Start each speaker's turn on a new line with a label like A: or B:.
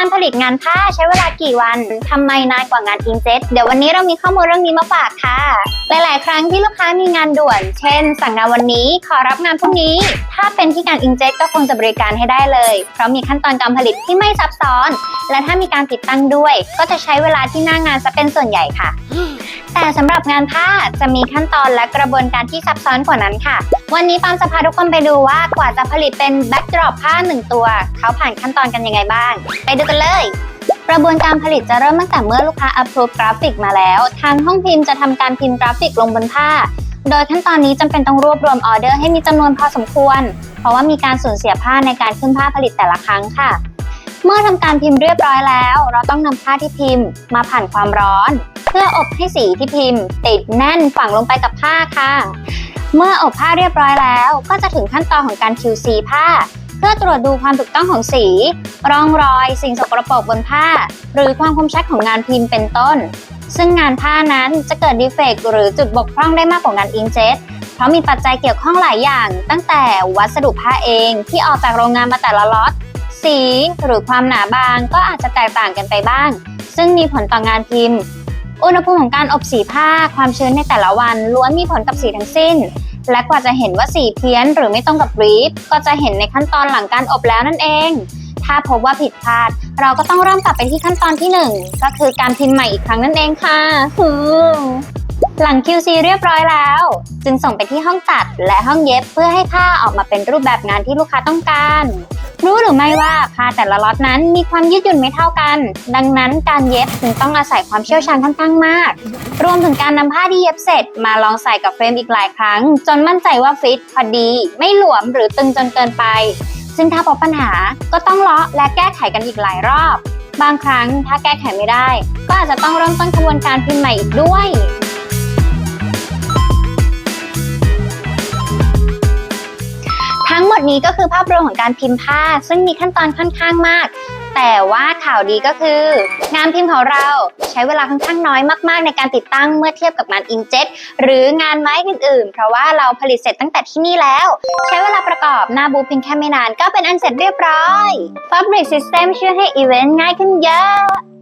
A: การผลิตงานผ้าใช้เวลากี่วันทำไมนานกว่างานอิงเจ็ตเดี๋ยววันนี้เรามีข้อมูลเรื่องนี้มาฝากค่ะ หลาย ๆ ครั้งที่ลูกค้ามีงานด่วน เช่น สั่งงานวันนี้ขอรับงานพรุ่งนี้ ถ้าเป็นที่งานอิงเจ็ตก็คงจะบริการให้ได้เลย เพราะมีขั้นตอนการผลิตที่ไม่ซับซ้อน และถ้ามีการติดตั้งด้วย ก็จะใช้เวลาที่หน้างานซะเป็นส่วนใหญ่ค่ะ แต่สำหรับงานผ้าจะมีขั้นตอนและกระบวนการที่ซับซ้อนกว่านั้นค่ะ วันนี้ปามจะพาทุกคนไปดูว่ากว่าจะผลิตเป็นแบ็กดรอปผ้าหนึ่งตัว เขาผ่านขั้นตอนกันยังไงบ้าง ไปดูกันเลยกระบวนการผลิตจะเริ่มตั้งแต่เมื่อลูกค้า approve กราฟิกมาแล้ว ทางห้องพิมพ์จะทำการพิมพ์กราฟิกลงบนผ้า โดยขั้นตอนนี้จำเป็นต้องรวบรวมออเดอร์ให้มีจำนวนพอสมควร เพราะว่ามีการสูญเสียผ้าในการขึ้นผ้าผลิตแต่ละครั้งค่ะ เมื่อทำการพิมพ์เรียบร้อยแล้ว เราต้องนำผ้าที่พิมพ์มาผ่านความร้อน เพื่ออบให้สีที่พิมพ์ ติดแน่นฝังลงไปกับผ้าค่ะ เมื่ออบผ้าเรียบร้อยแล้ว ก็จะถึงขั้นตอนของการ QC ผ้า เพื่อตรวจดูความถูกต้องของสี ร่องรอย สิ่งสกปรกบนผ้า หรือความคมชัดของงานพิมพ์เป็นต้น ซึ่งงานผ้านั้นจะเกิดดีเฟกต์หรือจุดบกพร่องได้มากกว่างานอิงเจ็ตเพราะมีปัจจัยเกี่ยวข้องหลายอย่าง ตั้งแต่วัสดุผ้าเองที่ออกจากโรงงานมาแต่ละล็อต สีหรือความหนาบางก็อาจจะแตกต่างกันไปบ้าง ซึ่งมีผลต่องานพิมพ์ อุณหภูมิของการอบสีผ้าความชื้นในแต่ละวันล้วนมีผลกับสีทั้งสิ้น และกว่าจะเห็นว่าสีเพี้ยนหรือไม่ตรงกับบรีฟก็จะเห็นในขั้นตอนหลังการอบแล้วนั่นเอง ถ้าพบว่าผิดพลาด เราก็ต้องเริ่มกลับไปที่ขั้นตอนที่ 1 ก็คือการพิมพ์ใหม่อีกครั้งนั่นเองค่ะหือหลัง QC เรียบร้อยแล้ว จึงส่งไปที่ห้องตัดและห้องเย็บเพื่อให้ผ้าออกมาเป็นรูปแบบงานที่ลูกค้าต้องการ รู้หรือไม่ว่าผ้าแต่ละล็อตนั้นมีความยืดหยุ่นไม่เท่ากัน ดังนั้นการเย็บจึงต้องอาศัยความเชี่ยวชาญค่อนข้างมาก รวมถึงการนำผ้าที่เย็บเสร็จ มาลองใส่กับเฟรมอีกหลายครั้ง จนมั่นใจว่าฟิตพอดี ไม่หลวมหรือตึงจนเกินไป ซึ่งถ้าพบปัญหาก็ต้องเลาะและแก้ไขกันอีกหลายรอบ บางครั้งถ้าแก้ไขไม่ได้ ก็อาจจะต้องเริ่มต้นกระบวนการพิมพ์ใหม่อีกด้วย ดนี้ก็คือภาพรวมของการพิมพ์ผ้า ซึ่งมีขั้นตอนค่อนข้างมาก แต่ว่าข่าวดีก็คือ งานพิมพ์ของเราใช้เวลาค่อนข้างน้อยมากๆ ในการติดตั้งเมื่อเทียบกับงานอิงเจ็ตหรืองานไม้อื่นๆ เพราะว่าเราผลิตเสร็จตั้งแต่ที่นี่แล้ว ใช้เวลาประกอบหน้าบูเพียงแค่ไม่นานก็เป็นอันเสร็จเรียบร้อย Fabric System ช่วยให้อีเวนต์ง่ายขึ้นเยอะ